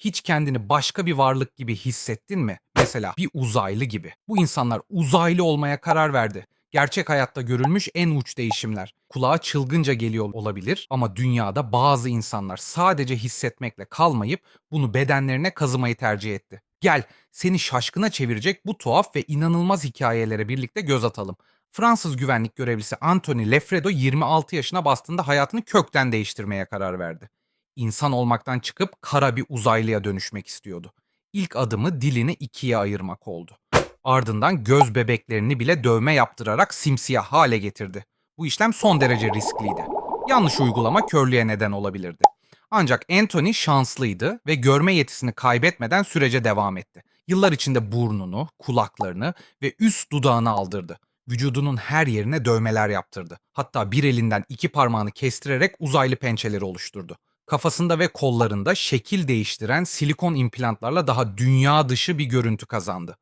Hiç kendini başka bir varlık gibi hissettin mi? Mesela bir uzaylı gibi. Bu insanlar uzaylı olmaya karar verdi. Gerçek hayatta görülmüş en uç değişimler. Kulağa çılgınca geliyor olabilir ama dünyada bazı insanlar sadece hissetmekle kalmayıp bunu bedenlerine kazımayı tercih etti. Gel seni şaşkına çevirecek bu tuhaf ve inanılmaz hikayelere birlikte göz atalım. Fransız güvenlik görevlisi Anthony Lefredo 26 yaşına bastığında hayatını kökten değiştirmeye karar verdi. İnsan olmaktan çıkıp kara bir uzaylıya dönüşmek istiyordu. İlk adımı dilini ikiye ayırmak oldu. Ardından göz bebeklerini bile dövme yaptırarak simsiyah hale getirdi. Bu işlem son derece riskliydi. Yanlış uygulama körlüğe neden olabilirdi. Ancak Anthony şanslıydı ve görme yetisini kaybetmeden sürece devam etti. Yıllar içinde burnunu, kulaklarını ve üst dudağını aldırdı. Vücudunun her yerine dövmeler yaptırdı. Hatta bir elinden iki parmağını kestirerek uzaylı pençeleri oluşturdu. Kafasında ve kollarında şekil değiştiren silikon implantlarla daha dünya dışı bir görüntü kazandı.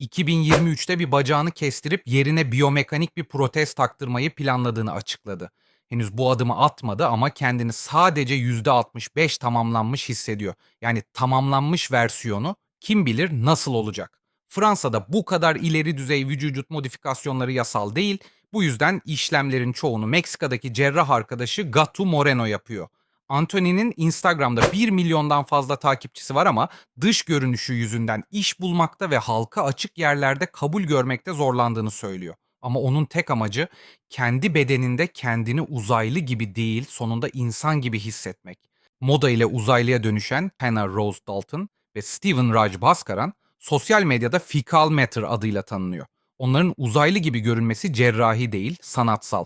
2023'te bir bacağını kestirip yerine biyomekanik bir protez taktırmayı planladığını açıkladı. Henüz bu adımı atmadı ama kendini sadece %65 tamamlanmış hissediyor. Yani tamamlanmış versiyonu kim bilir nasıl olacak. Fransa'da bu kadar ileri düzey vücut modifikasyonları yasal değil. Bu yüzden işlemlerin çoğunu Meksika'daki cerrah arkadaşı Gatu Moreno yapıyor. Anthony'nin Instagram'da 1 milyondan fazla takipçisi var ama dış görünüşü yüzünden iş bulmakta ve halka açık yerlerde kabul görmekte zorlandığını söylüyor. Ama onun tek amacı kendi bedeninde kendini uzaylı gibi değil, sonunda insan gibi hissetmek. Moda ile uzaylıya dönüşen Hannah Rose Dalton ve Steven Raj Bhaskaran sosyal medyada Fecal Matter adıyla tanınıyor. Onların uzaylı gibi görünmesi cerrahi değil, sanatsal.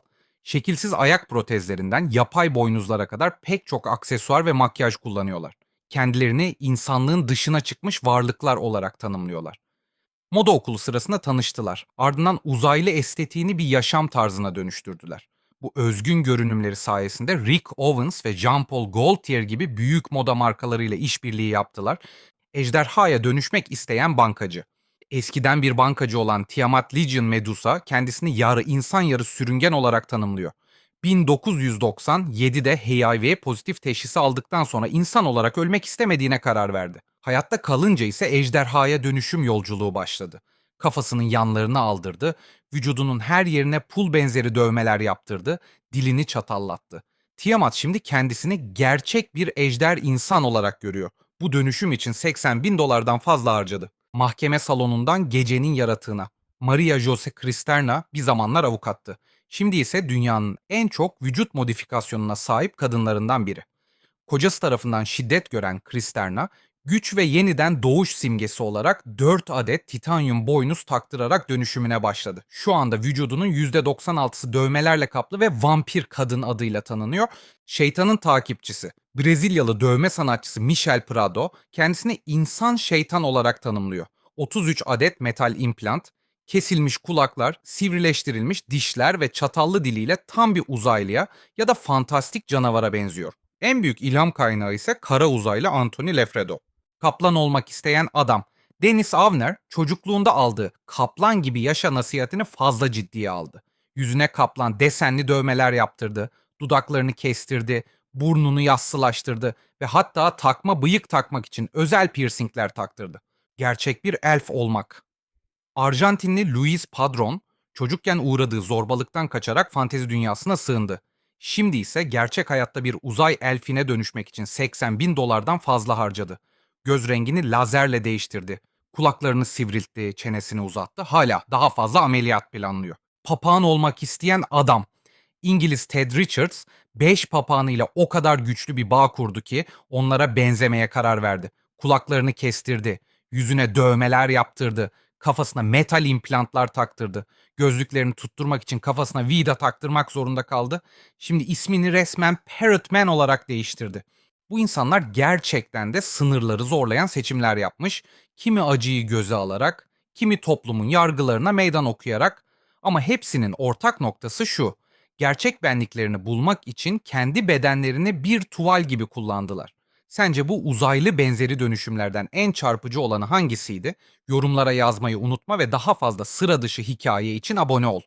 Şekilsiz ayak protezlerinden yapay boynuzlara kadar pek çok aksesuar ve makyaj kullanıyorlar. Kendilerini insanlığın dışına çıkmış varlıklar olarak tanımlıyorlar. Moda okulu sırasında tanıştılar. Ardından uzaylı estetiğini bir yaşam tarzına dönüştürdüler. Bu özgün görünümleri sayesinde Rick Owens ve Jean-Paul Gaultier gibi büyük moda markalarıyla işbirliği yaptılar. Ejderhaya dönüşmek isteyen bankacı. Eskiden bir bankacı olan Tiamat Legion Medusa kendisini yarı insan yarı sürüngen olarak tanımlıyor. 1997'de HIV pozitif teşhisi aldıktan sonra insan olarak ölmek istemediğine karar verdi. Hayatta kalınca ise ejderhaya dönüşüm yolculuğu başladı. Kafasının yanlarını aldırdı, vücudunun her yerine pul benzeri dövmeler yaptırdı, dilini çatallattı. Tiamat şimdi kendisini gerçek bir ejder insan olarak görüyor. Bu dönüşüm için 80 bin dolardan fazla harcadı. Mahkeme salonundan gecenin yaratığına. Maria Jose Cristerna bir zamanlar avukattı. Şimdi ise dünyanın en çok vücut modifikasyonuna sahip kadınlarından biri. Kocası tarafından şiddet gören Cristerna, güç ve yeniden doğuş simgesi olarak 4 adet titanyum boynuz taktırarak dönüşümüne başladı. Şu anda vücudunun %96'sı dövmelerle kaplı ve vampir kadın adıyla tanınıyor. Şeytanın takipçisi, Brezilyalı dövme sanatçısı Michel Prado kendisini insan şeytan olarak tanımlıyor. 33 adet metal implant, kesilmiş kulaklar, sivrileştirilmiş dişler ve çatallı diliyle tam bir uzaylıya ya da fantastik canavara benziyor. En büyük ilham kaynağı ise kara uzaylı Anthony Lefredo. Kaplan olmak isteyen adam. Dennis Avner çocukluğunda aldığı kaplan gibi yaşa nasihatini fazla ciddiye aldı. Yüzüne kaplan desenli dövmeler yaptırdı, dudaklarını kestirdi, burnunu yassılaştırdı ve hatta takma bıyık takmak için özel piercingler taktırdı. Gerçek bir elf olmak. Arjantinli Luis Padron çocukken uğradığı zorbalıktan kaçarak fantezi dünyasına sığındı. Şimdi ise gerçek hayatta bir uzay elfine dönüşmek için 80 bin dolardan fazla harcadı. Göz rengini lazerle değiştirdi. Kulaklarını sivriltti, çenesini uzattı. Hala daha fazla ameliyat planlıyor. Papağan olmak isteyen adam. İngiliz Ted Richards 5 papağanıyla o kadar güçlü bir bağ kurdu ki onlara benzemeye karar verdi. Kulaklarını kestirdi, yüzüne dövmeler yaptırdı, kafasına metal implantlar taktırdı. Gözlüklerini tutturmak için kafasına vida taktırmak zorunda kaldı. Şimdi ismini resmen Parrot Man olarak değiştirdi. Bu insanlar gerçekten de sınırları zorlayan seçimler yapmış. Kimi acıyı göze alarak, kimi toplumun yargılarına meydan okuyarak ama hepsinin ortak noktası şu. Gerçek benliklerini bulmak için kendi bedenlerini bir tuval gibi kullandılar. Sence bu uzaylı benzeri dönüşümlerden en çarpıcı olanı hangisiydi? Yorumlara yazmayı unutma ve daha fazla sıra dışı hikaye için abone ol.